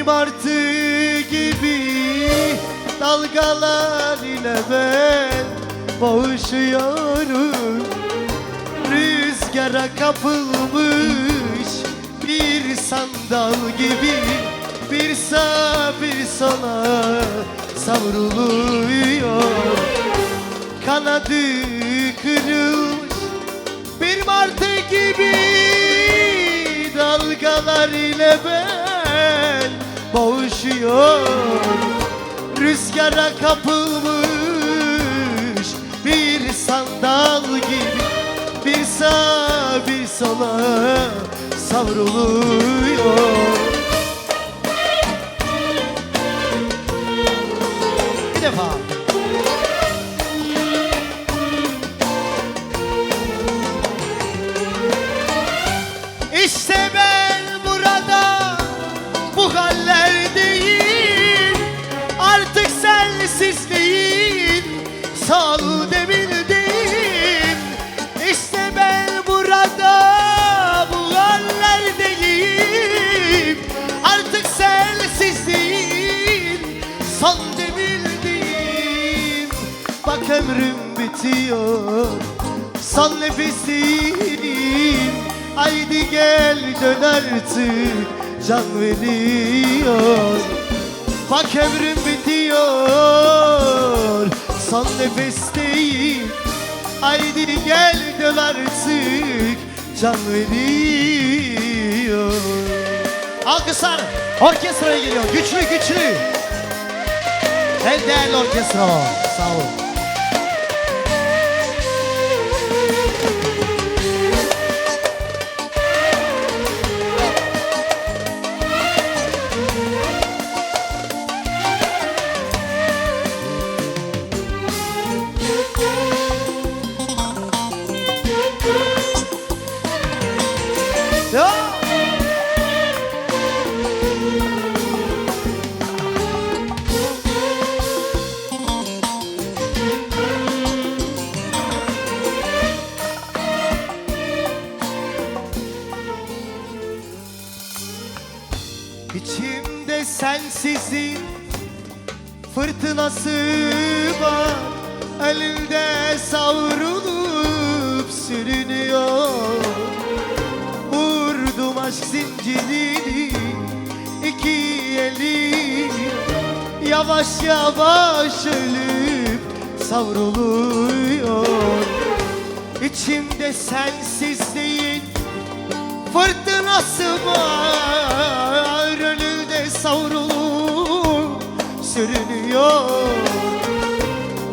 Bir martı gibi dalgalar ile ben boğuşuyorum Rüzgara kapılmış bir sandal gibi Bir sağa bir sola savruluyor. Kanadı kırılmış bir martı gibi Dalgalar ile ben boğuşuyorum Rüzgara kapılmış bir sandal gibi Bir sağa bir sola savruluyor. Bir defa ömrüm bitiyor. Son nefesim Haydi gel dön artık can veriyor. Bak ömrüm bitiyor. Son nefesteyim Haydi gel dön artık can veriyor. Alkışlar orkestraya geliyor. Güçlü güçlü. En değerli orkestra sağ olun İçimde sensizin fırtınası var. Elinde savrulup sürünüyor. Vurdum aşk zincirini iki eli. Yavaş yavaş ölüp savruluyor. İçimde sensizliğin fırtınası var sürünüyor.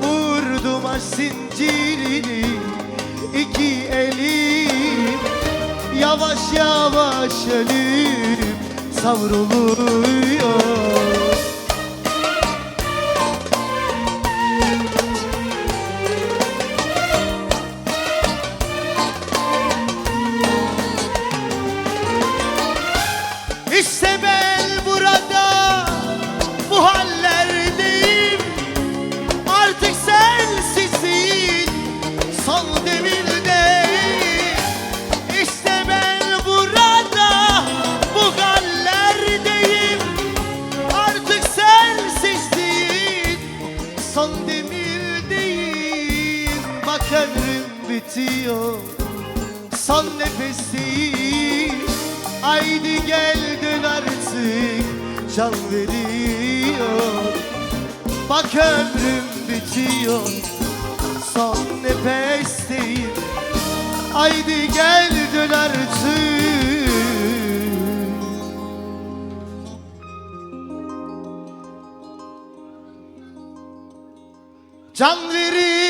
Vurdum aşk zincirini iki elim. Yavaş yavaş ölüp savruluyor Bak ömrüm bitiyor. Son nefesim Haydi gel dön artık. Can veriyor. Bak ömrüm bitiyor. Son nefesteyim. Haydi gel dön artık. Can veriyor